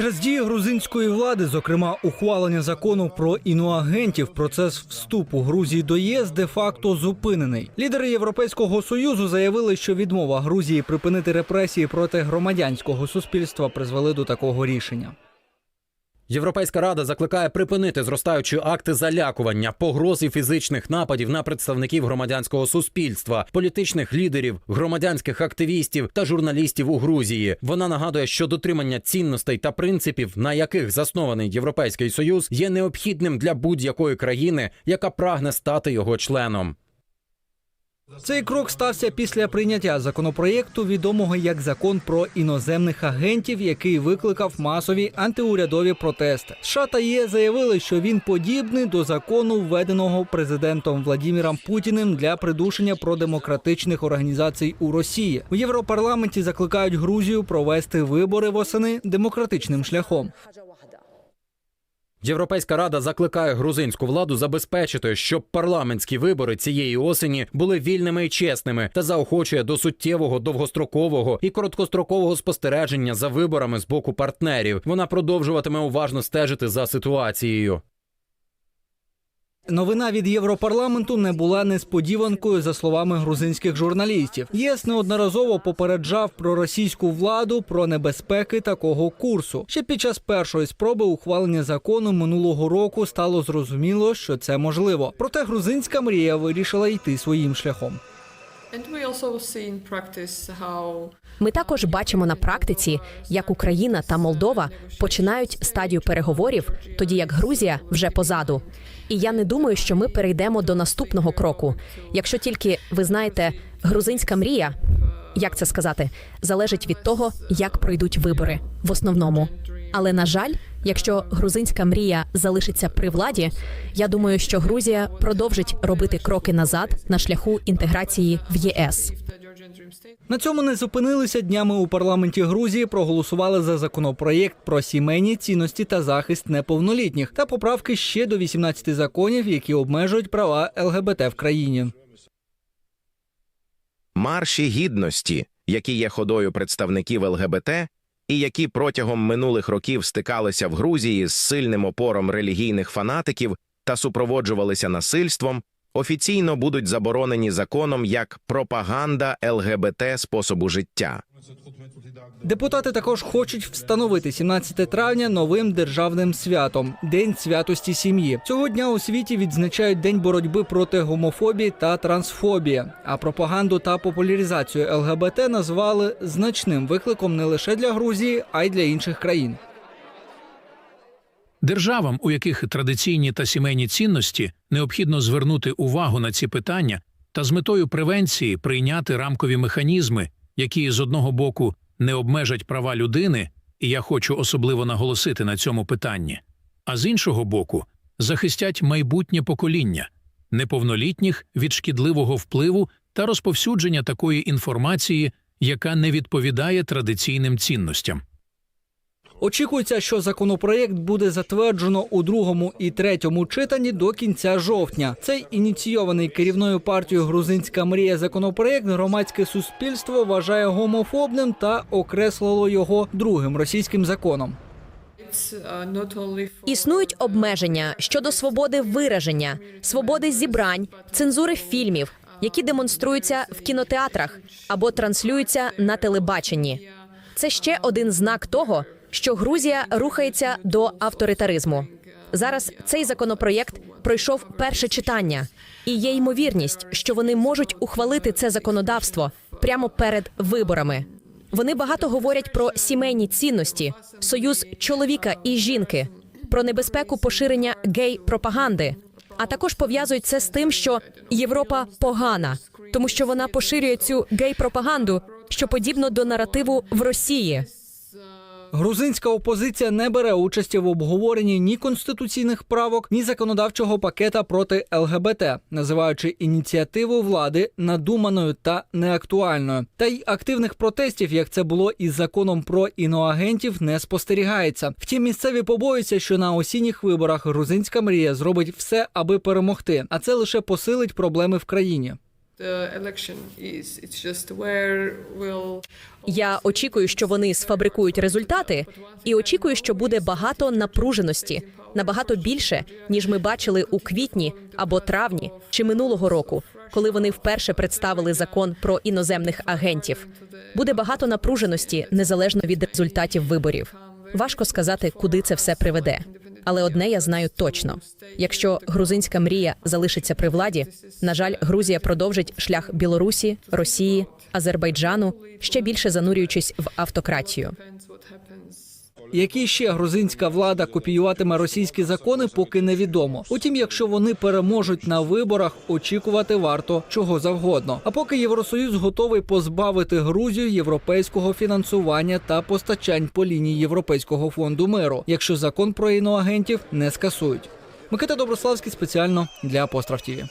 Через дії грузинської влади, зокрема ухвалення закону про іноагентів, процес вступу Грузії до ЄС де-факто зупинений. Лідери Європейського союзу заявили, що відмова Грузії припинити репресії проти громадянського суспільства призвели до такого рішення. Європейська рада закликає припинити зростаючі акти залякування, погроз і фізичних нападів на представників громадянського суспільства, політичних лідерів, громадянських активістів та журналістів у Грузії. Вона нагадує, що дотримання цінностей та принципів, на яких заснований Європейський Союз, є необхідним для будь-якої країни, яка прагне стати його членом. Цей крок стався після прийняття законопроєкту, відомого як закон про іноземних агентів, який викликав масові антиурядові протести. США та ЄС заявили, що він подібний до закону, введеного президентом Владіміром Путіним для придушення продемократичних організацій у Росії. У Європарламенті закликають Грузію провести вибори восени демократичним шляхом. Європейська рада закликає грузинську владу забезпечити, щоб парламентські вибори цієї осені були вільними і чесними, та заохочує до суттєвого довгострокового і короткострокового спостереження за виборами з боку партнерів. Вона продовжуватиме уважно стежити за ситуацією. Новина від Європарламенту не була несподіванкою, за словами грузинських журналістів. ЄС неодноразово попереджав про російську владу про небезпеки такого курсу. Ще під час першої спроби ухвалення закону минулого року стало зрозуміло, що це можливо. Проте грузинська мрія вирішила йти своїм шляхом. Ми також бачимо на практиці, як Україна та Молдова починають стадію переговорів, тоді як Грузія вже позаду. І я не думаю, що ми перейдемо до наступного кроку. Якщо тільки ви знаєте, грузинська мрія, як це сказати, залежить від того, як пройдуть вибори в основному. Але на жаль, якщо грузинська мрія залишиться при владі, я думаю, що Грузія продовжить робити кроки назад на шляху інтеграції в ЄС. На цьому не зупинилися днями у парламенті Грузії. Проголосували за законопроєкт про сімейні цінності та захист неповнолітніх та поправки ще до 18 законів, які обмежують права ЛГБТ в країні. марші гідності, які є ходою представників ЛГБТ, і які протягом минулих років стикалися в Грузії з сильним опором релігійних фанатиків та супроводжувалися насильством, офіційно будуть заборонені законом як пропаганда ЛГБТ способу життя. Депутати також хочуть встановити 17 травня новим державним святом День святості сім'ї. Цього дня у світі відзначають День боротьби проти гомофобії та трансфобії. А пропаганду та популяризацію ЛГБТ назвали значним викликом не лише для Грузії, а й для інших країн. Державам, у яких традиційні та сімейні цінності, необхідно звернути увагу на ці питання та з метою превенції прийняти рамкові механізми, які з одного боку не обмежать права людини, і я хочу особливо наголосити на цьому питанні, а з іншого боку, захистять майбутнє покоління неповнолітніх від шкідливого впливу та розповсюдження такої інформації, яка не відповідає традиційним цінностям. Очікується, що законопроєкт буде затверджено у другому і третьому читанні до кінця жовтня. Цей ініційований керівною партією Грузинська мрія законопроєкт громадське суспільство вважає гомофобним та окреслило його другим російським законом. Існують обмеження щодо свободи вираження, свободи зібрань, цензури фільмів, які демонструються в кінотеатрах або транслюються на телебаченні. Це ще один знак того, що Грузія рухається до авторитаризму. Зараз цей законопроєкт пройшов перше читання, і є ймовірність, що вони можуть ухвалити це законодавство прямо перед виборами. Вони багато говорять про сімейні цінності, союз чоловіка і жінки, про небезпеку поширення гей-пропаганди, а також пов'язують це з тим, що Європа погана, тому що вона поширює цю гей-пропаганду, що подібно до наративу в Росії. Грузинська опозиція не бере участі в обговоренні ні конституційних правок, ні законодавчого пакета проти ЛГБТ, називаючи ініціативу влади надуманою та неактуальною. Та й активних протестів, як це було із законом про іноагентів, не спостерігається. Втім, місцеві побоюються, що на осінніх виборах грузинська мрія зробить все, аби перемогти, а це лише посилить проблеми в країні. Я очікую, що вони сфабрикують результати, і очікую, що буде багато напруженості, набагато більше, ніж ми бачили у квітні або травні чи минулого року, коли вони вперше представили закон про іноземних агентів. Буде багато напруженості незалежно від результатів виборів. Важко сказати, куди це все приведе. Але одне я знаю точно: якщо грузинська мрія залишиться при владі, на жаль, Грузія продовжить шлях Білорусі, Росії, Азербайджану, ще більше занурюючись в автократію. Які ще грузинська влада копіюватиме російські закони, поки невідомо. Утім, якщо вони переможуть на виборах, очікувати варто чого завгодно. А поки Євросоюз готовий позбавити Грузію європейського фінансування та постачань по лінії Європейського фонду миру, якщо закон про іноагентів не скасують. Микита Доброславський спеціально для Апостроф ТІВІ.